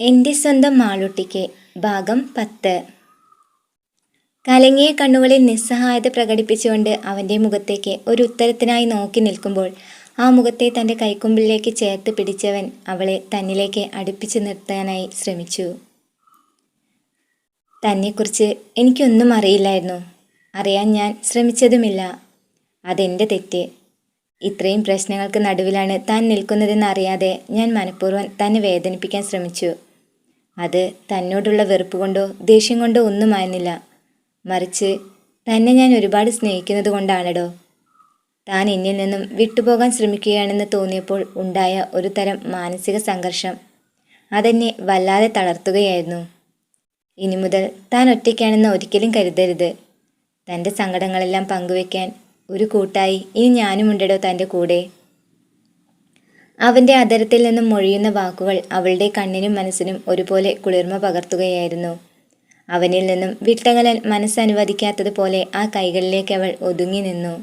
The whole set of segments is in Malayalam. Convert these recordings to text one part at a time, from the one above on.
എന്റെ സ്വന്തം മാളൂട്ടിക്ക് ഭാഗം പത്ത്. കലങ്ങിയ കണ്ണുകളിൽ നിസ്സഹായത പ്രകടിപ്പിച്ചുകൊണ്ട് അവന്റെ മുഖത്തേക്ക് ഒരു ഉത്തരത്തിനായി നോക്കി നിൽക്കുമ്പോൾ ആ മുഖത്തെ തന്റെ കൈക്കുമ്പിലേക്ക് ചേർത്ത് പിടിച്ചവൻ അവളെ തന്നിലേക്ക് അടുപ്പിച്ചു നിർത്താനായി ശ്രമിച്ചു. തന്നെക്കുറിച്ച് എനിക്കൊന്നും അറിയില്ലായിരുന്നു. അറിയാൻ ഞാൻ ശ്രമിച്ചതുമില്ല. അതെന്റെ തെറ്റ്. ഇത്രയും പ്രശ്നങ്ങൾക്ക് നടുവിലാണ് താൻ നിൽക്കുന്നതെന്ന് അറിയാതെ ഞാൻ മനഃപൂർവം തന്നെ വേദനിപ്പിക്കാൻ ശ്രമിച്ചു. അത് തന്നോടുള്ള വെറുപ്പ് കൊണ്ടോ ദേഷ്യം കൊണ്ടോ ഒന്നും ഒന്നുമായിരുന്നില്ല. മറിച്ച് തന്നെ ഞാൻ ഒരുപാട് സ്നേഹിക്കുന്നത് കൊണ്ടാണടോ. താൻ എന്നിൽ നിന്നും വിട്ടുപോകാൻ ശ്രമിക്കുകയാണെന്ന് തോന്നിയപ്പോൾ ഉണ്ടായ ഒരു തരം മാനസിക സംഘർഷം. അതെന്നെ വല്ലാതെ തളർത്തുകയായിരുന്നു. ഇനി മുതൽ താൻ ഒറ്റയ്ക്കാണെന്ന് ഒരിക്കലും കരുതരുത്. തന്റെ സങ്കടങ്ങളെല്ലാം പങ്കുവെക്കാൻ ഒരു കൂട്ടായി ഇനി ഞാനുമുണ്ടടോ തന്റെ കൂടെ. അവന്റെ അതരത്തിൽ നിന്നും മൊഴിയുന്ന വാക്കുകൾ അവളുടെ കണ്ണിനും മനസ്സിനും ഒരുപോലെ കുളിർമ പകർത്തുകയായിരുന്നു. അവനിൽ നിന്നും വിട്ടകലാൻ മനസ്സനുവദിക്കാത്തതുപോലെ ആ കൈകളിലേക്ക് അവൾ ഒതുങ്ങി നിന്നു.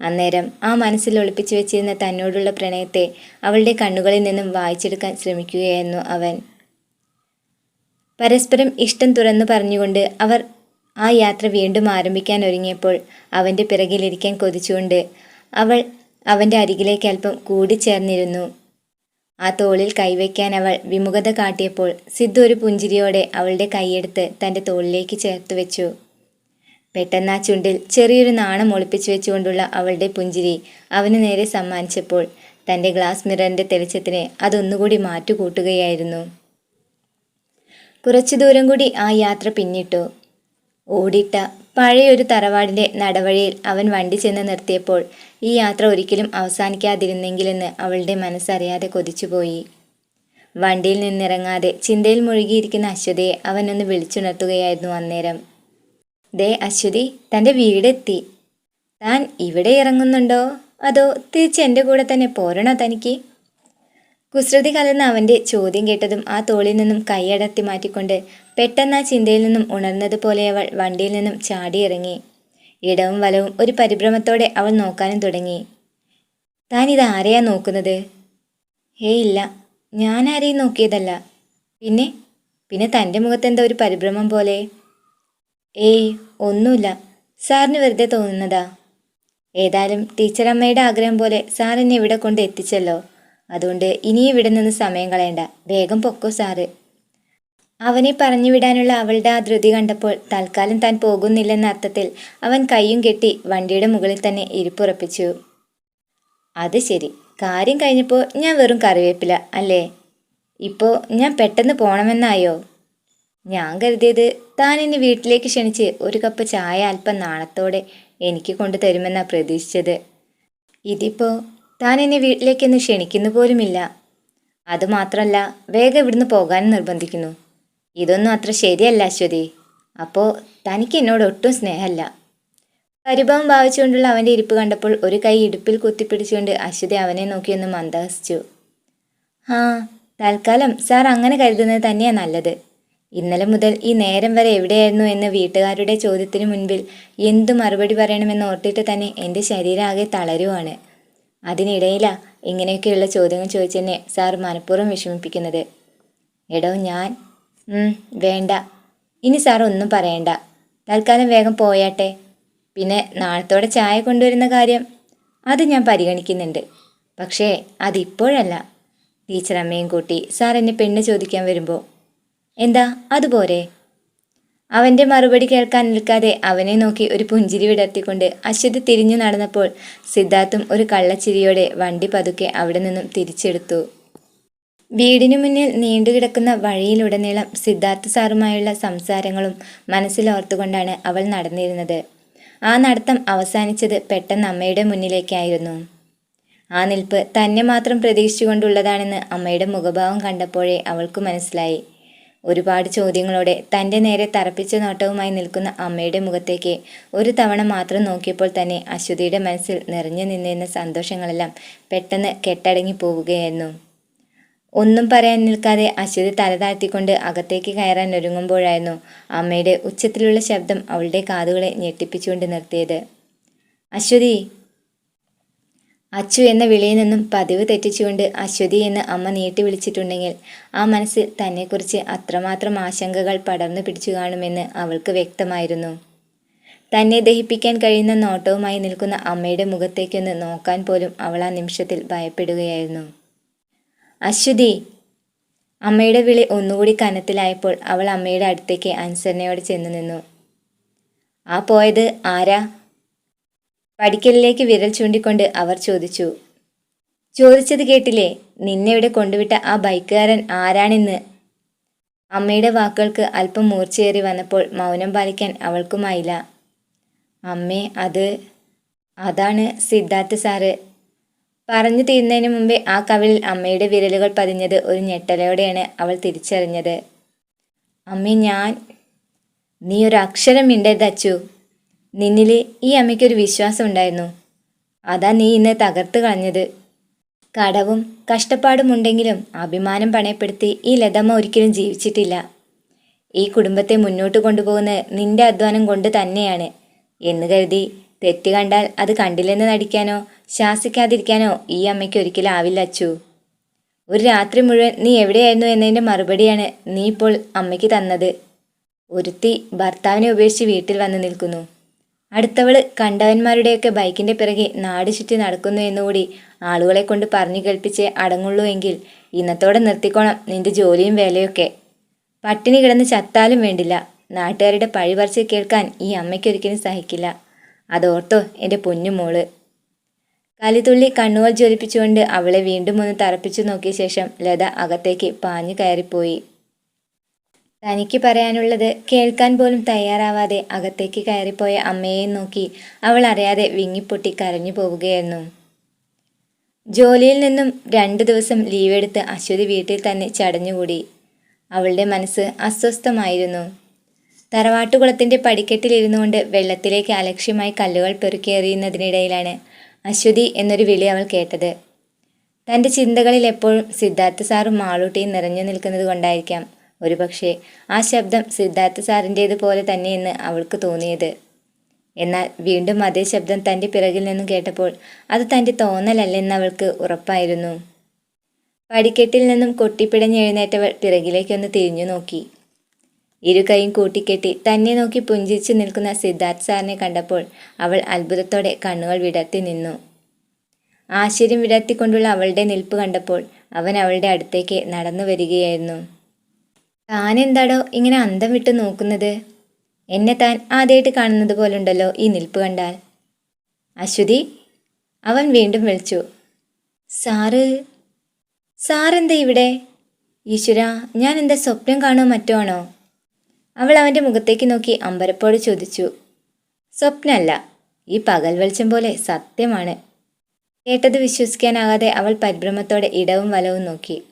അന്നേരം ആ മനസ്സിൽ ഒളിപ്പിച്ചു വെച്ചിരുന്ന തന്നോടുള്ള പ്രണയത്തെ അവളുടെ കണ്ണുകളിൽ നിന്നും വായിച്ചെടുക്കാൻ ശ്രമിക്കുകയായിരുന്നു അവൻ. പരസ്പരം ഇഷ്ടം തുറന്നു പറഞ്ഞുകൊണ്ട് അവർ ആ യാത്ര വീണ്ടും ആരംഭിക്കാൻ ഒരുങ്ങിയപ്പോൾ അവന്റെ പിറകിലിരിക്കാൻ കൊതിച്ചുകൊണ്ട് അവൾ അവന്റെ അരികിലേക്ക് അല്പം കൂടിച്ചേർന്നിരുന്നു. ആ തോളിൽ കൈവയ്ക്കാൻ അവൾ വിമുഖത കാട്ടിയപ്പോൾ സിദ്ധു ഒരു പുഞ്ചിരിയോടെ അവളുടെ കൈയെടുത്ത് തന്റെ തോളിലേക്ക് ചേർത്ത് വെച്ചു. പെട്ടെന്ന് ആ ചുണ്ടിൽ ചെറിയൊരു നാണം ഒളിപ്പിച്ചു വെച്ചുകൊണ്ടുള്ള അവളുടെ പുഞ്ചിരി അവന് നേരെ സമ്മാനിച്ചപ്പോൾ തന്റെ ഗ്ലാസ് മിററിന്റെ തെളിച്ചത്തിന് അതൊന്നുകൂടി മാറ്റുകൂട്ടുകയായിരുന്നു. കുറച്ചു ദൂരം കൂടി ആ യാത്ര പിന്നിട്ടു. ഓടിട്ട പഴയൊരു തറവാടിന്റെ നടവഴിയിൽ അവൻ വണ്ടി ചെന്ന് നിർത്തിയപ്പോൾ ഈ യാത്ര ഒരിക്കലും അവസാനിക്കാതിരുന്നെങ്കിലെന്ന് അവളുടെ മനസ്സറിയാതെ കൊതിച്ചുപോയി. വണ്ടിയിൽ നിന്നിറങ്ങാതെ ചിന്തയിൽ മുഴുകിയിരിക്കുന്ന അശ്വതിയെ അവനൊന്ന് വിളിച്ചുണർത്തുകയായിരുന്നു അന്നേരം. ദേ അശ്വതി തന്റെ വീടെത്തി. താൻ ഇവിടെ ഇറങ്ങുന്നുണ്ടോ? അതോ തിരിച്ച് എന്റെ കൂടെ തന്നെ പോരണോ തനിക്ക്? കുസൃതി കലർന്ന അവന്റെ ചോദ്യം കേട്ടതും ആ തോളിൽ നിന്നും കൈയടത്തി മാറ്റിക്കൊണ്ട് പെട്ടെന്ന് ആ ചിന്തയിൽ നിന്നും ഉണർന്നതുപോലെ അവൾ വണ്ടിയിൽ നിന്നും ചാടിയിറങ്ങി ഇടവും വലവും ഒരു പരിഭ്രമത്തോടെ അവൾ നോക്കാനും തുടങ്ങി. താൻ ഇത് ആരെയാ നോക്കുന്നത്? ഹേ ഇല്ല ഞാൻ ആരെയും നോക്കിയതല്ല. പിന്നെ പിന്നെ തന്റെ മുഖത്തെന്താ ഒരു പരിഭ്രമം പോലെ? ഏയ് ഒന്നുമില്ല. സാറിന് വെറുതെ തോന്നുന്നതാ. ഏതായാലും ടീച്ചറമ്മയുടെ ആഗ്രഹം പോലെ സാർ എന്നെ ഇവിടെ കൊണ്ട് എത്തിച്ചല്ലോ. അതുകൊണ്ട് ഇനി ഇവിടെ നിന്ന് സമയം കളയണ്ട. വേഗം പൊക്കോ സാറ്. അവനെ പറഞ്ഞു വിടാനുള്ള അവളുടെ ആ ധൃതി കണ്ടപ്പോൾ തൽക്കാലം താൻ പോകുന്നില്ലെന്ന അർത്ഥത്തിൽ അവൻ കൈയും കെട്ടി വണ്ടിയുടെ മുകളിൽ തന്നെ ഇരിപ്പുറപ്പിച്ചു. അത് ശരി. കാര്യം കഴിഞ്ഞപ്പോൾ ഞാൻ വെറും കറിവേപ്പില അല്ലേ? ഇപ്പോൾ ഞാൻ പെട്ടെന്ന് പോണമെന്നായോ? ഞാൻ കരുതിയത് താൻ ഇനി വീട്ടിലേക്ക് ക്ഷണിച്ച് ഒരു കപ്പ് ചായ അല്പം നാണത്തോടെ എനിക്ക് കൊണ്ടു തരുമെന്നാണ് പ്രതീക്ഷിച്ചത്. ഇതിപ്പോൾ താൻ എന്നെ വീട്ടിലേക്കൊന്ന് ക്ഷണിക്കുന്നു പോലുമില്ല. അതുമാത്രമല്ല വേഗം ഇവിടുന്ന് പോകാൻ നിർബന്ധിക്കുന്നു. ഇതൊന്നും അത്ര ശരിയല്ല അശ്വതി. അപ്പോൾ തനിക്ക് എന്നോട് ഒട്ടും സ്നേഹമല്ല. പരിഭവം ഭാവിച്ചുകൊണ്ടുള്ള അവന്റെ ഇരിപ്പ് കണ്ടപ്പോൾ ഒരു കൈ ഇടുപ്പിൽ കുത്തിപ്പിടിച്ചുകൊണ്ട് അശ്വതി അവനെ നോക്കിയൊന്ന് മന്ദഹസിച്ചു. ആ തൽക്കാലം സാർ അങ്ങനെ കരുതുന്നത് തന്നെയാണ് നല്ലത്. ഇന്നലെ മുതൽ ഈ നേരം വരെ എവിടെയായിരുന്നു എന്ന് വീട്ടുകാരുടെ ചോദ്യത്തിന് മുൻപിൽ എന്തു മറുപടി പറയണമെന്ന് ഓർത്തിട്ട് തന്നെ എന്റെ ശരീരം ആകെ തളരുവാണ്. അതിനിടയിലാ ഇങ്ങനെയൊക്കെയുള്ള ചോദ്യങ്ങൾ ചോദിച്ചെന്നെ സാർ മനഃപൂർവം വിഷമിപ്പിക്കുന്നത്. എടോ ഞാൻ വേണ്ട. ഇനി സാർ ഒന്നും പറയണ്ട. തൽക്കാലം വേഗം പോയാട്ടെ. പിന്നെ നാളത്തോടെ ചായ കൊണ്ടുവരുന്ന കാര്യം അത് ഞാൻ പരിഗണിക്കുന്നുണ്ട്. പക്ഷേ അതിപ്പോഴല്ല. ടീച്ചർ അമ്മയും കൂട്ടി സാർ എന്നെ പെണ്ണ് ചോദിക്കാൻ വരുമ്പോൾ എന്താ അതുപോരെ അവന്റെ മറുപടി കേൾക്കാൻ നിൽക്കാതെ അവനെ നോക്കി ഒരു പുഞ്ചിരി വിടർത്തിക്കൊണ്ട് അശ്വതി തിരിഞ്ഞു നടന്നപ്പോൾ സിദ്ധാർത്ഥും ഒരു കള്ളച്ചിരിയോടെ വണ്ടി പതുക്കെ അവിടെ നിന്നും തിരിച്ചെടുത്തു. വീടിനു മുന്നിൽ നീണ്ടുകിടക്കുന്ന വഴിയിലുടനീളം സിദ്ധാർത്ഥ സാറുമായുള്ള സംസാരങ്ങളും മനസ്സിലോർത്തുകൊണ്ടാണ് അവൾ നടന്നിരുന്നത്. ആ നടത്തം അവസാനിച്ചത് പെട്ടെന്ന് അമ്മയുടെ മുന്നിലേക്കായിരുന്നു. ആ നിൽപ്പ് തന്നെ മാത്രം പ്രതീക്ഷിച്ചുകൊണ്ടുള്ളതാണെന്ന് അമ്മയുടെ മുഖഭാവം കണ്ടപ്പോഴേ അവൾക്ക് മനസ്സിലായി. ഒരുപാട് ചോദ്യങ്ങളോടെ തന്റെ നേരെ തറപ്പിച്ച നോട്ടവുമായി നിൽക്കുന്ന അമ്മയുടെ മുഖത്തേക്ക് ഒരു തവണ മാത്രം നോക്കിയപ്പോൾ തന്നെ അശ്വതിയുടെ മനസ്സിൽ നിറഞ്ഞു നിന്നിരുന്ന സന്തോഷങ്ങളെല്ലാം പെട്ടെന്ന് കെട്ടടങ്ങി പോവുകയായിരുന്നു. ഒന്നും പറയാൻ നിൽക്കാതെ അശ്വതി തലതാഴ്ത്തിക്കൊണ്ട് അകത്തേക്ക് കയറാൻ ഒരുങ്ങുമ്പോഴായിരുന്നു അമ്മയുടെ ഉച്ചത്തിലുള്ള ശബ്ദം അവളുടെ കാതുകളെ ഞെട്ടിപ്പിച്ചുകൊണ്ട് നിർത്തിയത്. അശ്വതി അച്ചു എന്ന വിളിയിൽ നിന്നും പതിവ് തെറ്റിച്ചുകൊണ്ട് അശ്വതി എന്ന് അമ്മ നീട്ടി വിളിച്ചിട്ടുണ്ടെങ്കിൽ ആ മനസ്സിൽ തന്നെക്കുറിച്ച് അത്രമാത്രം ആശങ്കകൾ പടർന്നു പിടിച്ചു കാണുമെന്ന് അവൾക്ക് വ്യക്തമായിരുന്നു. തന്നെ ദഹിപ്പിക്കാൻ കഴിയുന്ന നോട്ടവുമായി നിൽക്കുന്ന അമ്മയുടെ മുഖത്തേക്കൊന്ന് നോക്കാൻ പോലും അവൾ ആ നിമിഷത്തിൽ ഭയപ്പെടുകയായിരുന്നു. അശ്വതി അമ്മയുടെ വിളി ഒന്നുകൂടി കനത്തിലായപ്പോൾ അവൾ അമ്മയുടെ അടുത്തേക്ക് അനുസരണയോടെ ചെന്നു നിന്നു. ആ പോയത് ആരാ? പടിക്കലിലേക്ക് വിരൽ ചൂണ്ടിക്കൊണ്ട് അവർ ചോദിച്ചു ചോദിച്ചത് കേട്ടില്ലേ? നിന്നെ ഇവിടെ കൊണ്ടുവിട്ട ആ ബൈക്കുകാരൻ ആരാണെന്ന്? അമ്മയുടെ വാക്കുകൾക്ക് അല്പം മൂർച്ചയേറി വന്നപ്പോൾ മൗനം പാലിക്കാൻ അവൾക്കുമായില്ല അമ്മേ അത് അതാണ് സിദ്ധാർത്ഥ സാറ്. പറഞ്ഞു തീരുന്നതിന് മുമ്പേ ആ കവിളിൽ അമ്മയുടെ വിരലുകൾ പതിഞ്ഞത് ഒരു ഞെട്ടലയോടെയാണ് അവൾ തിരിച്ചറിഞ്ഞത്. അമ്മേ ഞാൻ നീ ഒരു അക്ഷരം മിണ്ടരുത് നിന്നിൽ ഈ അമ്മയ്ക്കൊരു വിശ്വാസം ഉണ്ടായിരുന്നു അതാ നീ ഇന്നെ തകർത്ത് കളഞ്ഞത്. കടവും കഷ്ടപ്പാടും ഉണ്ടെങ്കിലും അഭിമാനം പണയപ്പെടുത്തി ഈ ലതമ്മ ഒരിക്കലും ജീവിച്ചിട്ടില്ല. ഈ കുടുംബത്തെ മുന്നോട്ട് കൊണ്ടുപോകുന്നത് നിന്റെ അധ്വാനം കൊണ്ട് തന്നെയാണ്. എന്ന് കരുതി തെറ്റ് കണ്ടാൽ അത് കണ്ടില്ലെന്ന് നടിക്കാനോ ശാസിക്കാതിരിക്കാനോ ഈ അമ്മയ്ക്ക് ഒരിക്കലും ആവില്ല അച്ചു. ഒരു രാത്രി മുഴുവൻ നീ എവിടെയായിരുന്നു എന്നതിന്റെ മറുപടിയാണ് നീ ഇപ്പോൾ അമ്മയ്ക്ക് തന്നത്. ഒരുത്തി ഭർത്താവിനെ ഉപേക്ഷിച്ച് വീട്ടിൽ വന്ന് നിൽക്കുന്നു. അടുത്തവൾ കണ്ടവന്മാരുടെയൊക്കെ ബൈക്കിന്റെ പിറകെ നാട് ചുറ്റി നടക്കുന്നു എന്നുകൂടി ആളുകളെ കൊണ്ട് പറഞ്ഞു കേൾപ്പിച്ച് അടങ്ങുള്ളൂ എങ്കിൽ ഇന്നത്തോടെ നിർത്തിക്കോണം നിന്റെ ജോലിയും വേലയൊക്കെ. പട്ടിണി കിടന്ന് ചത്താലും വേണ്ടില്ല. നാട്ടുകാരുടെ പഴി പറിച്ച് കേൾക്കാൻ ഈ അമ്മയ്ക്കൊരിക്കലും സഹിക്കില്ല. അതോർത്തോ എന്റെ പൊന്നുമോൾ കലിതുള്ളി കണ്ണുകൾ ജ്വലിപ്പിച്ചുകൊണ്ട് അവളെ വീണ്ടും ഒന്ന് തറപ്പിച്ചു നോക്കിയ ശേഷം ലത അകത്തേക്ക് പാഞ്ഞു കയറിപ്പോയി. തനിക്ക് പറയാനുള്ളത് കേൾക്കാൻ പോലും തയ്യാറാവാതെ അകത്തേക്ക് കയറിപ്പോയ അമ്മയെ നോക്കി അവൾ അറിയാതെ വിങ്ങിപ്പൊട്ടി കരഞ്ഞു പോവുകയായിരുന്നു. ജോലിയിൽ നിന്നും രണ്ടു ദിവസം ലീവ് എടുത്ത് അശ്വതി വീട്ടിൽ തന്നെ ചടഞ്ഞുകൂടി. അവളുടെ മനസ്സ് അസ്വസ്ഥമായിരുന്നു. തറവാട്ടുകുളത്തിന്റെ പടിക്കെട്ടിലിരുന്നു കൊണ്ട് വെള്ളത്തിലേക്ക് അലക്ഷ്യമായി കല്ലുകൾ പെറുക്കിയെറിയുന്നതിനിടയിലാണ് അശ്വതി എന്നൊരു വിളി അവൾ കേട്ടത്. തന്റെ ചിന്തകളിൽ എപ്പോഴും സിദ്ധാർത്ഥ സാറും മാളൂട്ടിയും നിറഞ്ഞു നിൽക്കുന്നത് കൊണ്ടായിരിക്കാം ഒരുപക്ഷെ ആ ശബ്ദം സിദ്ധാർത്ഥ സാറിന്റേതുപോലെ തന്നെയെന്ന് അവൾക്ക് തോന്നിയത്. എന്നാൽ വീണ്ടും അതേ ശബ്ദം തന്റെ പിറകിൽ നിന്നും കേട്ടപ്പോൾ അത് തന്റെ തോന്നലല്ലെന്ന് അവൾക്ക് ഉറപ്പായിരുന്നു. പടിക്കെട്ടിൽ നിന്നും കൊട്ടിപ്പിടഞ്ഞെഴുന്നേറ്റവൾ പിറകിലേക്കൊന്ന് തിരിഞ്ഞു നോക്കി. ഇരു കൈയും കൂട്ടിക്കെട്ടി തന്നെ നോക്കി പുഞ്ചിരിച്ചു നിൽക്കുന്ന സിദ്ധാർത്ഥ് സാറിനെ കണ്ടപ്പോൾ അവൾ അത്ഭുതത്തോടെ കണ്ണുകൾ വിടർത്തി നിന്നു. ആശ്ചര്യം വിടർത്തിക്കൊണ്ടുള്ള അവളുടെ നിൽപ്പ് കണ്ടപ്പോൾ അവൻ അവളുടെ അടുത്തേക്ക് നടന്നു വരികയായിരുന്നു താനെന്താടോ ഇങ്ങനെ അന്തം വിട്ട് നോക്കുന്നത്? എന്നെ താൻ ആദ്യമായിട്ട് കാണുന്നത് പോലുണ്ടല്ലോ ഈ നിൽപ്പ് കണ്ടാൽ. അശ്വതി അവൻ വീണ്ടും വിളിച്ചു. സാറ് സാറെന്താ ഇവിടെ? ഈശ്വര ഞാൻ എന്താ സ്വപ്നം കാണോ മറ്റോ ആണോ? അവൾ അവന്റെ മുഖത്തേക്ക് നോക്കി അമ്പരപ്പോട് ചോദിച്ചു. സ്വപ്നമല്ല ഈ പകൽ വെളിച്ചം പോലെ സത്യമാണ്. കേട്ടത് വിശ്വസിക്കാനാകാതെ അവൾ പരിഭ്രമത്തോടെ ഇടവും വലവും നോക്കി.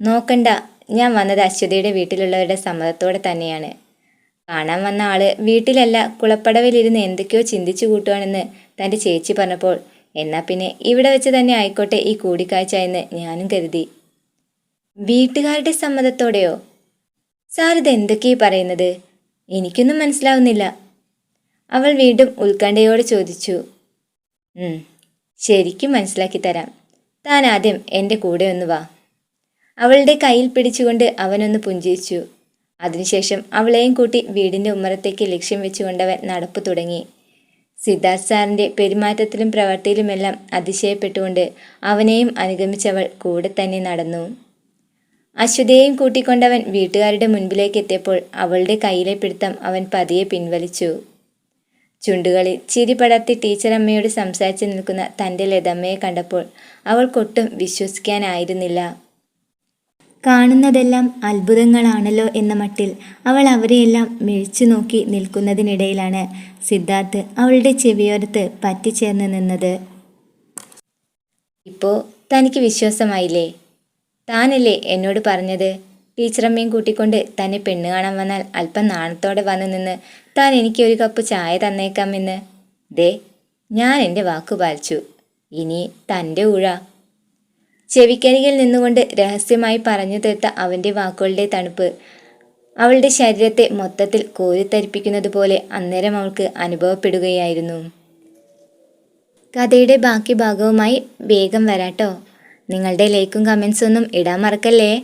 നോക്കണ്ട ഞാൻ വന്നത് അശ്വതിയുടെ വീട്ടിലുള്ളവരുടെ സമ്മതത്തോടെ തന്നെയാണ്. കാണാൻ വന്ന ആൾ വീട്ടിലല്ല കുളപ്പടവിലിരുന്ന് എന്തൊക്കെയോ ചിന്തിച്ചു കൂട്ടുവാണെന്ന് തന്റെ ചേച്ചി പറഞ്ഞപ്പോൾ എന്നാൽ പിന്നെ ഇവിടെ വെച്ച് തന്നെ ആയിക്കോട്ടെ ഈ കൂടിക്കാഴ്ച എന്ന് ഞാനും കരുതി. വീട്ടുകാരുടെ സമ്മതത്തോടെയോ? സാർ ഇത് എന്തൊക്കെയാ പറയുന്നത്? എനിക്കൊന്നും മനസ്സിലാവുന്നില്ല. അവൾ വീണ്ടും ഉത്കണ്ഠയോടെ ചോദിച്ചു. "ഉം, ശരിക്കും മനസ്സിലാക്കി തരാം. താൻ ആദ്യം എന്റെ കൂടെ ഒന്ന് വാ. അവളുടെ കയ്യിൽ പിടിച്ചുകൊണ്ട് അവനൊന്ന് പുഞ്ചിരിച്ചു. അതിനുശേഷം അവളെയും കൂട്ടി വീടിന്റെ ഉമ്മറത്തേക്ക് ലക്ഷ്യം വെച്ചുകൊണ്ടവൻ നടപ്പ് തുടങ്ങി. സിദ്ധാർത്ഥ് സാറിന്റെ പെരുമാറ്റത്തിലും പ്രവൃത്തിയിലുമെല്ലാം അതിശയപ്പെട്ടുകൊണ്ട് അവനെയും അനുഗമിച്ചവൾ കൂടെ തന്നെ നടന്നു. അശ്വതിയെയും കൂട്ടിക്കൊണ്ടവൻ വീട്ടുകാരുടെ മുൻപിലേക്ക് എത്തിയപ്പോൾ അവളുടെ കയ്യിലെ പിടുത്തം അവൻ പതിയെ പിൻവലിച്ചു. ചുണ്ടുകളിൽ ചിരി പടർത്തി ടീച്ചറമ്മയോട് സംസാരിച്ചു നിൽക്കുന്ന തന്റെ ലതമ്മയെ കണ്ടപ്പോൾ അവൾക്കൊട്ടും വിശ്വസിക്കാനായിരുന്നില്ല. കാണുന്നതെല്ലാം അത്ഭുതങ്ങളാണല്ലോ എന്ന മട്ടിൽ അവൾ അവരെയെല്ലാം മിഴിച്ചു നോക്കി നിൽക്കുന്നതിനിടയിലാണ് സിദ്ധാർത്ഥ് അവളുടെ ചെവിയോരത്ത് പറ്റിച്ചേർന്ന് നിന്നത്. ഇപ്പോൾ തനിക്ക് വിശ്വാസമായില്ലേ? താനല്ലേ എന്നോട് പറഞ്ഞത്? ടീച്ചറമ്മയും കൂട്ടിക്കൊണ്ട് തന്നെ പെണ്ണ് കാണാൻ വന്നാൽ അല്പം നാണത്തോടെ വന്നു നിന്ന് താൻ എനിക്ക് ഒരു കപ്പ് ചായ തന്നേക്കാമെന്ന്. ദേ ഞാൻ എന്റെ വാക്കു പാലിച്ചു. ഇനി തന്റെ ഊഴ. ചെവിക്കരികിൽ നിന്നുകൊണ്ട് രഹസ്യമായി പറഞ്ഞു തീർത്ത അവന്റെ വാക്കുകളുടെ തണുപ്പ്. അവളുടെ ശരീരത്തെ മൊത്തത്തിൽ കോരിത്തരിപ്പിക്കുന്നത് പോലെ അന്നേരം അവൾക്ക് അനുഭവപ്പെടുകയായിരുന്നു. കഥയുടെ ബാക്കി ഭാഗവുമായി വേഗം വരാട്ടോ. നിങ്ങളുടെ ലൈക്കും കമൻസൊന്നും ഇടാൻ മറക്കല്ലേ?